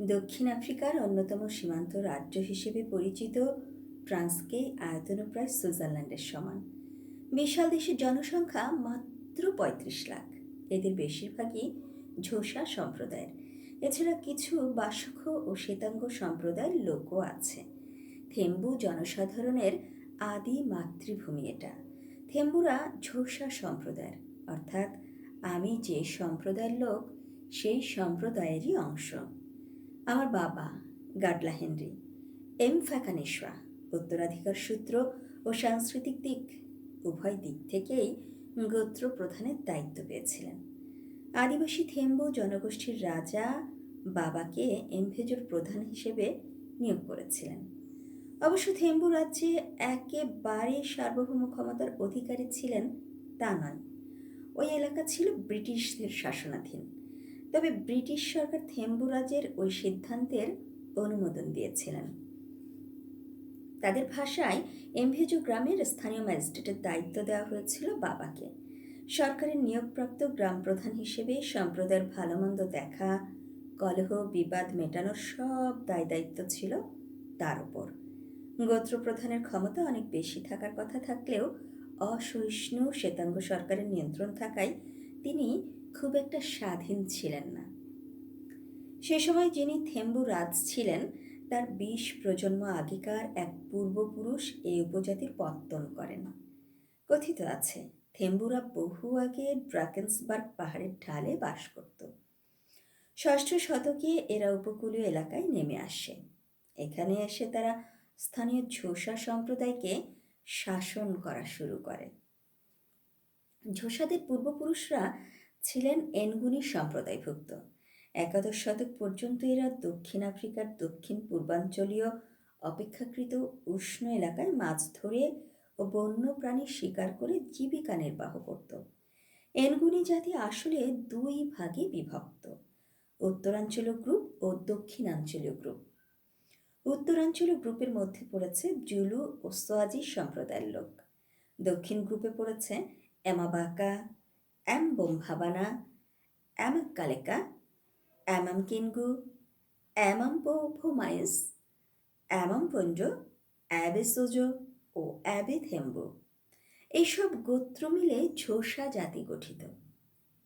দক্ষিণ আফ্রিকার অন্যতম সীমান্ত রাজ্য হিসেবে পরিচিত ফ্রান্সকে আয়তন প্রায় সুইজারল্যান্ডের সমান। বিশাল দেশের জনসংখ্যা মাত্র পঁয়ত্রিশ লাখ। এদের বেশিরভাগই ঝোসা সম্প্রদায়ের। এছাড়া কিছু বাসখ ও শ্বেতাঙ্গ সম্প্রদায়ের লোকও আছে। থেম্বু জনসাধারণের আদি মাতৃভূমি এটা। থেম্বুরা ঝোসা সম্প্রদায়ের। অর্থাৎ আমি যে সম্প্রদায়ের লোক, সেই সম্প্রদায়েরই অংশ। আমার বাবা গাডলা হেনরি, এম ফ্যাকানেশরা উত্তরাধিকার সূত্র ও সাংস্কৃতিক দিক, উভয় দিক থেকেই গোত্র প্রধানের দায়িত্ব পেয়েছিলেন। আদিবাসী থেম্বু জনগোষ্ঠীর রাজা বাবাকে এমভেজর প্রধান হিসেবে নিয়োগ করেছিলেন। অবশ্য থেম্বু রাজ্যে একেবারে সার্বভৌম ক্ষমতার অধিকারী ছিলেন তা নয়, ওই এলাকা ছিল ব্রিটিশদের শাসনাধীন। তবে ব্রিটিশ সরকার থেম্বুরাজের ওই সিদ্ধান্তের অনুমোদন দিয়েছিলেন। তাদের ভাষায় এমভেজো গ্রামের স্থানীয় ম্যাজিস্ট্রেটের দায়িত্ব দেওয়া হয়েছিল বাবাকে। সরকারের নিয়োগপ্রাপ্ত গ্রাম প্রধান হিসেবে সম্প্রদায়ের ভালোমন্দ দেখা, কলহ, বিবাদ মেটানোর সব দায় দায়িত্ব ছিল তার উপর। গোত্র প্রধানের ক্ষমতা অনেক বেশি থাকার কথা থাকলেও অসহিষ্ণু শ্বেতাঙ্গ সরকারের নিয়ন্ত্রণ থাকায় তিনি খুব একটা স্বাধীন ছিলেন না। সে সময় যিনি থেম্বু রাজ ছিলেন, তার বিশ প্রজন্ম আগেকার এক পূর্বপুরুষ এই উপজাতির পত্তন করেন। কথিত আছে, থেম্বুরা বহু আগে ড্রাকেন্সবার্গ পাহাড়ের ঢালে বাস করত। ষষ্ঠ শতকে এরা উপকূলীয় এলাকায় নেমে আসে। এখানে এসে তারা স্থানীয় ঝোসা সম্প্রদায়কে শাসন করা শুরু করে। ঝোসাদের পূর্বপুরুষরা ছিলেন এনগুনি সম্প্রদায়ভুক্ত। একাদশ শতক পর্যন্ত এরা দক্ষিণ আফ্রিকার দক্ষিণ পূর্বাঞ্চলীয় অপেক্ষাকৃত উষ্ণ এলাকায় মাছ ধরে ও বন্য প্রাণী শিকার করে জীবিকা নির্বাহ করত। এনগুনি জাতি আসলে দুই ভাগে বিভক্ত, উত্তরাঞ্চলীয় গ্রুপ ও দক্ষিণাঞ্চলীয় গ্রুপ। উত্তরাঞ্চলীয় গ্রুপের মধ্যে পড়েছে জুলু ও সোয়াজি সম্প্রদায়ের লোক। দক্ষিণ গ্রুপে পড়েছে এমাবাকা অ্যাম বোমভাবানা অ্যামাক্কালেকা অ্যামাম কিনগু অ্যামাম পোমাইস অ্যামাম পঞ্জ অ্যাবে সোজো ও অ্যাবে থেম্বু এইসব গোত্র মিলে ঝোসা জাতি গঠিত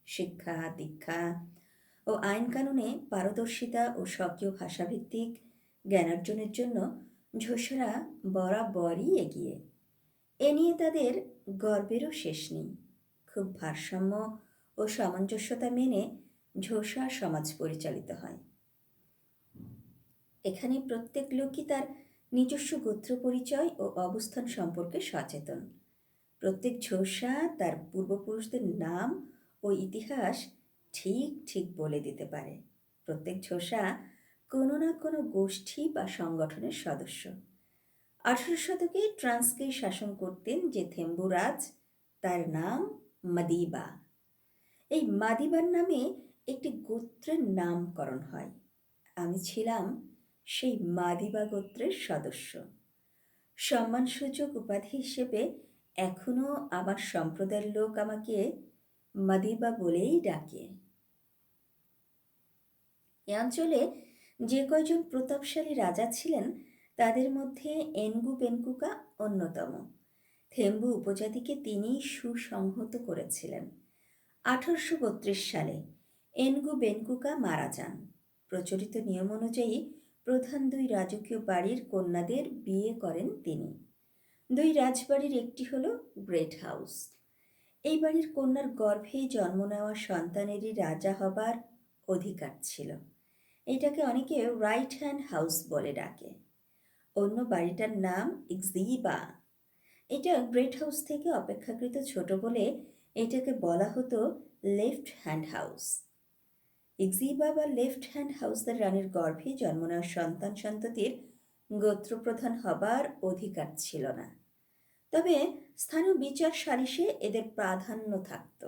শিক্ষা দীক্ষা ও আইন কানুনে পারদর্শিতা ও স্বকীয় ভাষাভিত্তিক জ্ঞানার্জনের জন্য ঝোসরা বরাবরই এগিয়ে এ নিয়ে তাদের গর্বেরও শেষ নেই খুব ভারসাম্য ও সামঞ্জস্যতা মেনে ঝোসা সমাজ পরিচালিত হয়। এখানে প্রত্যেক লোকই তার নিজস্ব গোত্র পরিচয় ও অবস্থান সম্পর্কে সচেতন। প্রত্যেক ঝোসা তার পূর্বপুরুষদের নাম ও ইতিহাস ঠিক ঠিক বলে দিতে পারে। প্রত্যেক ঝোসা কোনো না কোনো গোষ্ঠী বা সংগঠনের সদস্য। আঠারো শতকে ট্রান্সকে শাসন করতেন যে থেম্বুরাজ, তার নাম মাদিবা। এই মাদিবার নামে একটি গোত্রের নামকরণ হয়। আমি ছিলাম সেই মাদিবা গোত্রের সদস্য। সম্মানসূচক উপাধি হিসেবে এখনও আমার সম্প্রদায়ের লোক আমাকে মাদিবা বলেই ডাকে। এ অঞ্চলে যে কয়জন প্রতাপশালী রাজা ছিলেন, তাদের মধ্যে এনগু বেনকুকা অন্যতম। থেম্বু উপজাতিকে তিনি সুসংহত করেছিলেন। আঠারোশো বত্রিশ সালে এনগু বেনকুকা মারা যান। প্রচলিত নিয়ম অনুযায়ী প্রধান দুই রাজকীয় বাড়ির কন্যাদের বিয়ে করেন তিনি। দুই রাজবাড়ির একটি হল গ্রেট হাউস। এই বাড়ির কন্যার গর্ভেই জন্ম নেওয়া সন্তানেরই রাজা হবার অধিকার ছিল। এটাকে অনেকে রাইট হ্যান্ড হাউস বলে ডাকে। অন্য বাড়িটার নাম ইক্সিবা এটা গ্রেট হাউস থেকে অপেক্ষাকৃত ছোট বলে এটাকে বলা হতো লেফট হ্যান্ড হাউস। ইগজিবা বা লেফট হ্যান্ড হাউসের রানীর গর্ভে জন্ম নেওয়া সন্তান সন্ততির গোত্রপ্রধান হবার অধিকার ছিল না। তবে স্থানীয় বিচার সালিশে এদের প্রাধান্য থাকত।